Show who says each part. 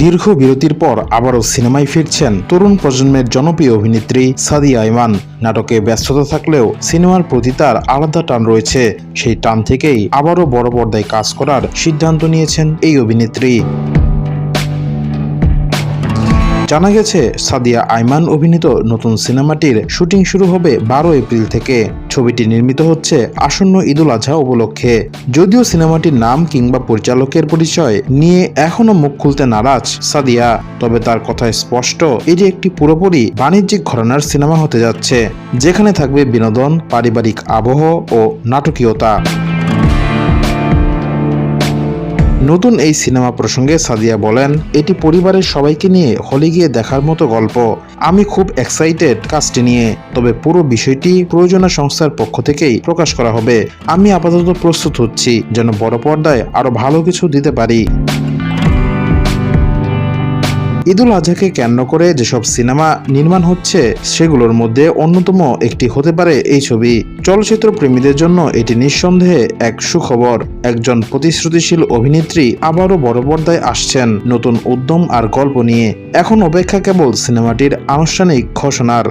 Speaker 1: দীর্ঘ বিরতির পর আবারও সিনেমায় ফিরছেন তরুণ প্রজন্মের জনপ্রিয় অভিনেত্রী সাদি আইমান নাটকে ব্যস্ততা থাকলেও সিনেমার প্রতি তার আলাদা টান রয়েছে। সেই টান থেকেই আবারও বড় পর্দায় কাজ করার সিদ্ধান্ত নিয়েছেন এই অভিনেত্রী। জানা গেছে, সাদিয়া আইমান অভিনীত নতুন সিনেমাটির শুটিং শুরু হবে বারো এপ্রিল থেকে। ছবিটি নির্মিত হচ্ছে আসন্ন ঈদুল আজহা উপলক্ষে। যদিও সিনেমাটির নাম কিংবা পরিচালকের পরিচয় নিয়ে এখনও মুখ খুলতে নারাজ সাদিয়া, তবে তার কথায় স্পষ্ট, এটি একটি পুরোপুরি বাণিজ্যিক ঘরানার সিনেমা হতে যাচ্ছে, যেখানে থাকবে বিনোদন, পারিবারিক আবহ ও নাটকীয়তা। নতুন এই সিনেমা প্রসঙ্গে সাদিয়া বলেন, এটি পরিবারের সবাইকে নিয়ে হলে গিয়ে দেখার মতো গল্প। আমি খুব এক্সাইটেড কাজটি নিয়ে। তবে পুরো বিষয়টি প্রয়োজনীয় সংস্থার পক্ষ থেকেই প্রকাশ করা হবে। আমি আপাতত প্রস্তুত হচ্ছি, যেন বড় পর্দায় আরও ভালো কিছু দিতে পারি। ঈদুল আজহাকে কেন্দ্র করে যেসব সিনেমা নির্মাণ হচ্ছে, সেগুলোর মধ্যে অন্যতম একটি হতে পারে এই ছবি। চলচ্চিত্র প্রেমীদের জন্য এটি নিঃসন্দেহে এক সুখবর। একজন প্রতিশ্রুতিশীল অভিনেত্রী আবারও বড় পর্দায় আসছেন নতুন উদ্যম আর গল্প নিয়ে। এখন অপেক্ষা কেবল সিনেমাটির আনুষ্ঠানিক ঘোষণার।